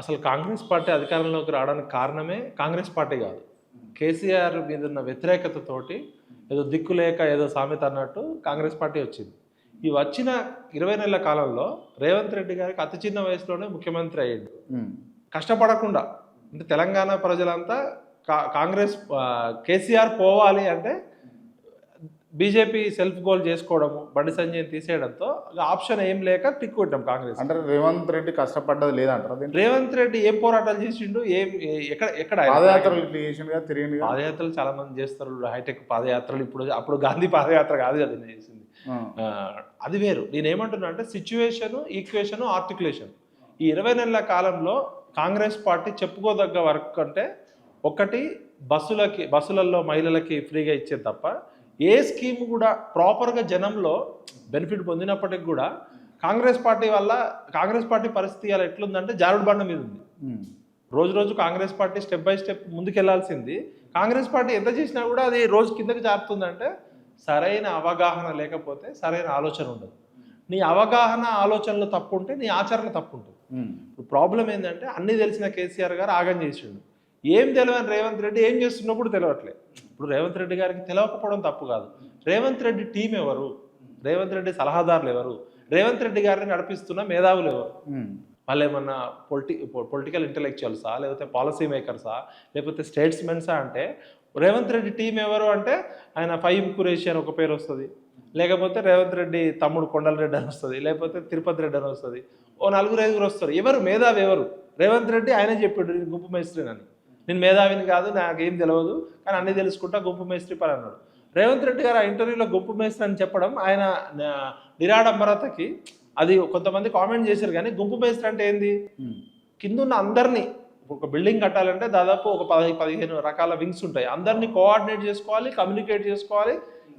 అసలు కాంగ్రెస్ పార్టీ అధికారంలోకి రావడానికి కారణమే కాంగ్రెస్ పార్టీ కాదు. కేసీఆర్ మీద ఉన్న వ్యతిరేకతతోటి ఏదో దిక్కు లేక ఏదో సామెత అన్నట్టు కాంగ్రెస్ పార్టీ వచ్చింది. ఈ వచ్చిన ఇరవై నెలల కాలంలో రేవంత్ రెడ్డి గారికి అతి చిన్న వయసులోనే ముఖ్యమంత్రి అయ్యిండు. కష్టపడకుండా అంటే తెలంగాణ ప్రజలంతా కా కాంగ్రెస్ కేసీఆర్ పోవాలి అంటే బీజేపీ సెల్ఫ్ గోల్ చేసుకోవడము బండి సంజయ్ని తీసేయడంతో ఆప్షన్ ఏం లేక టిక్ కొట్టాం కాంగ్రెస్. అంటే రేవంత్ రెడ్డి కష్టపడ్డది లేదంటారా రేవంత్ రెడ్డి ఏం పోరాటాలు చేసిండు ఏం ఎక్కడ ఎక్కడ పాదయాత్రలు తిరిగిండుగా పాదయాత్రలు చాలా మంది చేస్తారు హైటెక్ పాదయాత్రలు ఇప్పుడు అప్పుడు గాంధీ పాదయాత్ర కాదు కదా నేను చేసింది. అది వేరు. నేను ఏమంటున్నా అంటే సిచ్యువేషన్ ఈక్వేషన్ ఆర్టికులేషన్ ఈ ఇరవై నెలల కాలంలో కాంగ్రెస్ పార్టీ చెప్పుకోదగ్గ వర్క్ అంటే ఒకటి బస్సులకి బస్సులలో మహిళలకి ఫ్రీగా ఇచ్చేది తప్ప ఏ స్కీమ్ కూడా ప్రాపర్గా జనంలో బెనిఫిట్ పొందినప్పటికి కూడా కాంగ్రెస్ పార్టీ వల్ల కాంగ్రెస్ పార్టీ పరిస్థితి అలా ఎట్లుందంటే జారుడు బండ మీద ఉంది. రోజు రోజు Congress party step by step ముందుకెళ్ళాల్సింది. Congress party ఎంత చేసినా కూడా అది రోజు కిందకి జారుతుందంటే సరైన అవగాహన లేకపోతే సరైన ఆలోచన ఉండదు. నీ అవగాహన ఆలోచనలు తప్పు ఉంటే నీ ఆచరణ తప్పు ఉంటుంది. ఇప్పుడు ప్రాబ్లం ఏంటంటే అన్ని తెలిసిన కేసీఆర్ గారు ఆగం చేసిండు. ఏం తెలియని రేవంత్ రెడ్డి ఏం చేస్తున్నో కూడా తెలియట్లేదు. ఇప్పుడు రేవంత్ రెడ్డి గారికి తెలియకపోవడం తప్పు కాదు. రేవంత్ రెడ్డి టీం ఎవరు? రేవంత్ రెడ్డి సలహాదారులు ఎవరు? రేవంత్ రెడ్డి గారిని నడిపిస్తున్న మేధావులు ఎవరు. వాళ్ళు ఏమన్నా పొలిటి పొలిటికల్ ఇంటలెక్చువల్సా? లేకపోతే పాలసీ మేకర్సా? లేకపోతే స్టేట్స్మెన్సా అంటే రేవంత్ రెడ్డి టీం ఎవరు అంటే ఆయన ఫైమ్ కురేషి అని ఒక పేరు వస్తుంది. లేకపోతే రేవంత్ రెడ్డి తమ్ముడు కొండల రెడ్డి అని వస్తుంది. లేకపోతే తిరుపతి రెడ్డి అని వస్తుంది. ఓ నలుగురు ఐదుగురు వస్తారు. ఎవరు? మేధావి ఎవరు? రేవంత్ రెడ్డి ఆయనే చెప్పాడు గుంపు మేస్త్రిని అని. నేను మేధావిని కాదు నాకేం తెలియదు కానీ అన్నీ తెలుసుకుంటా గుంపు మేస్త్రి పని అన్నాడు. రేవంత్ రెడ్డి గారు ఆ ఇంటర్వ్యూలో గుంపు మేస్త్రి అని చెప్పడం ఆయన నిరాడంబరతకి అది కొంతమంది కామెంట్ చేశారు కానీ గుంపు మేస్త్రి అంటే ఏంది. కింద ఉన్న అందరినీ ఒక బిల్డింగ్ కట్టాలంటే దాదాపు ఒక పది పదిహేను రకాల వింగ్స్ ఉంటాయి. అందరినీ కోఆర్డినేట్ చేసుకోవాలి కమ్యూనికేట్ చేసుకోవాలి.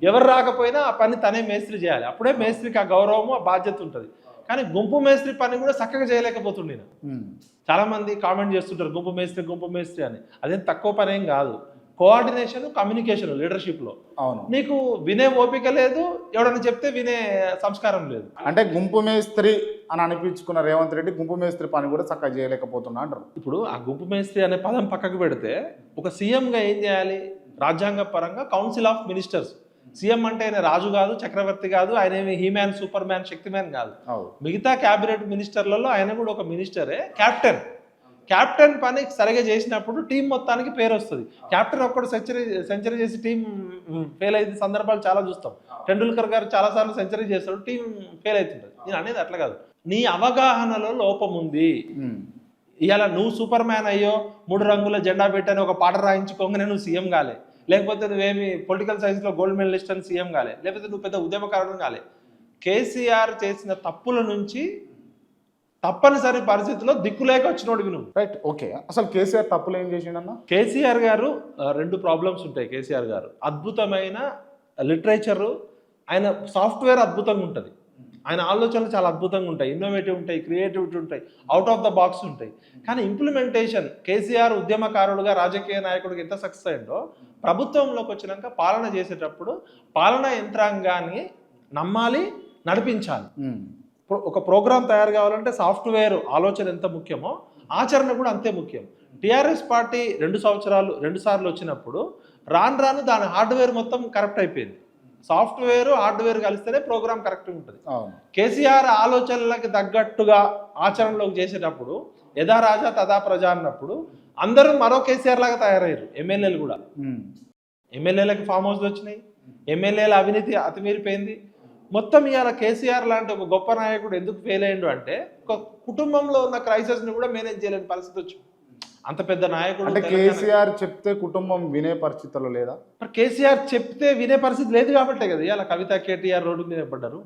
ఎవరు రాకపోయినా ఆ పని తనే మేస్త్రి చేయాలి. అప్పుడే మేస్త్రికి ఆ గౌరవము ఆ బాధ్యత ఉంటుంది. కానీ గుంపు మేస్త్రి పని కూడా చక్కగా చేయలేకపోతుండే నేను. ఉమ్. చాలా మంది కామెంట్ చేస్తుంటారు గుంపు మేస్త్రి గుంపు మేస్త్రి అని. అదేం తక్కువ పని ఏం కాదు. కోఆర్డినేషన్ కమ్యూనికేషన్ లీడర్షిప్లో. అవును. నీకు వినే ఓపిక లేదు ఎవడన్నా చెప్తే వినే సంస్కారం లేదు. అంటే గుంపు మేస్త్రి అని అనిపించుకున్న రేవంత్ రెడ్డి గుంపు మేస్త్రి పని కూడా చక్కగా చేయలేకపోతున్నా అంటారు. ఇప్పుడు ఆ గుంపు మేస్త్రి అనే పదం పక్కకు పెడితే ఒక సీఎంగా ఏం చేయాలి? రాజ్యాంగ పరంగా కౌన్సిల్ ఆఫ్ మినిస్టర్స్ సీఎం అంటే ఆయన రాజు కాదు చక్రవర్తి కాదు ఆయన ఏమి He Man super man Shaktimaan కాదు మిగతా క్యాబినెట్ మినిస్టర్లలో ఆయన కూడా ఒక మినిస్టరే క్యాప్టెన్. క్యాప్టెన్ పని సరిగా చేసినప్పుడు టీం మొత్తానికి పేరు వస్తుంది. క్యాప్టెన్ ఒక్కడు సెంచరీ సెంచరీ చేసి టీం ఫెయిల్ అయితే సందర్భాలు చాలా చూస్తాం. టెండూల్కర్ గారు చాలాసార్లు సెంచరీ చేస్తాడు టీం ఫెయిల్ అవుతుంటుంది నేను అనేది అట్లా కాదు. నీ అవగాహనలో లోపం ఉంది. ఇవాళ నువ్వు సూపర్ మ్యాన్ అయ్యో మూడు రంగుల జెండా పెట్టని ఒక పాట రాయించుకోగానే నువ్వు సీఎం కాలే. లేకపోతే నువ్వేమి పొలిటికల్ సైన్స్లో గోల్డ్ మెడలిస్ట్ అని సీఎం కాలే. లేకపోతే నువ్వు పెద్ద ఉద్యమకారుడు కాలే. కేసీఆర్ చేసిన తప్పుల నుంచి తప్పనిసరి పరిస్థితిలో దిక్కులేక వచ్చినోడివి నువ్వు రైట్ ఓకే అసలు కేసీఆర్ తప్పులు ఏం చేసిండన్న? కేసీఆర్ గారు రెండు ప్రాబ్లమ్స్ ఉంటాయి కేసీఆర్ గారు. అద్భుతమైన లిటరేచరు ఆయన సాఫ్ట్వేర్ అద్భుతంగా ఉంటుంది. ఆయన ఆలోచనలు చాలా అద్భుతంగా ఉంటాయి. ఇన్నోవేటివ్ ఉంటాయి క్రియేటివిటీ ఉంటాయి అవుట్ ఆఫ్ ద బాక్స్ ఉంటాయి. కానీ ఇంప్లిమెంటేషన్ కేసీఆర్ ఉద్యమకారుడుగా రాజకీయ నాయకుడిగా ఎంత సక్సెస్ అయిందో ప్రభుత్వంలోకి వచ్చినాక పాలన చేసేటప్పుడు పాలనా యంత్రాంగాన్ని నమ్మాలి నడిపించాలి. ఒక ప్రోగ్రామ్ తయారు కావాలంటే సాఫ్ట్వేర్ ఆలోచన ఎంత ముఖ్యమో ఆచరణ కూడా అంతే ముఖ్యం. టీఆర్ఎస్ పార్టీ రెండు సంవత్సరాలు రెండు సార్లు వచ్చినప్పుడు రాను రాను దాని హార్డ్వేర్ మొత్తం కరెక్ట్ అయిపోయింది. సాఫ్ట్వేర్ హార్డ్వేర్ కలిస్తేనే ప్రోగ్రామ్ కరెక్ట్గా ఉంటుంది. కేసీఆర్ ఆలోచనలకు తగ్గట్టుగా ఆచరణలోకి చేసేటప్పుడు యథా రాజా తదా ప్రజ అన్నప్పుడు అందరూ మరో కేసీఆర్ లాగా తయారయ్యారు ఎమ్మెల్యేలు కూడా. ఎమ్మెల్యేలకు ఫామ్ హౌస్లు వచ్చినాయి ఎమ్మెల్యేల అవినీతి అతిమీరిపోయింది. మొత్తం ఇవాళ కేసీఆర్ లాంటి ఒక గొప్ప నాయకుడు ఎందుకు ఫెయిల్ అయ్యిండు అంటే ఒక కుటుంబంలో ఉన్న క్రైసిస్ని కూడా మేనేజ్ చేయలేని పరిస్థితి వచ్చింది. అంత పెద్ద నాయకుడు అంటే కేసీఆర్ చెప్తే కుటుంబం వినే పరిస్థితుల్లో లేదా? కేసీఆర్ చెప్తే వినే పరిస్థితి లేదు కాబట్టే కదా ఇవాళ కవిత కేటీఆర్ రోడ్డు మీద పడ్డారు.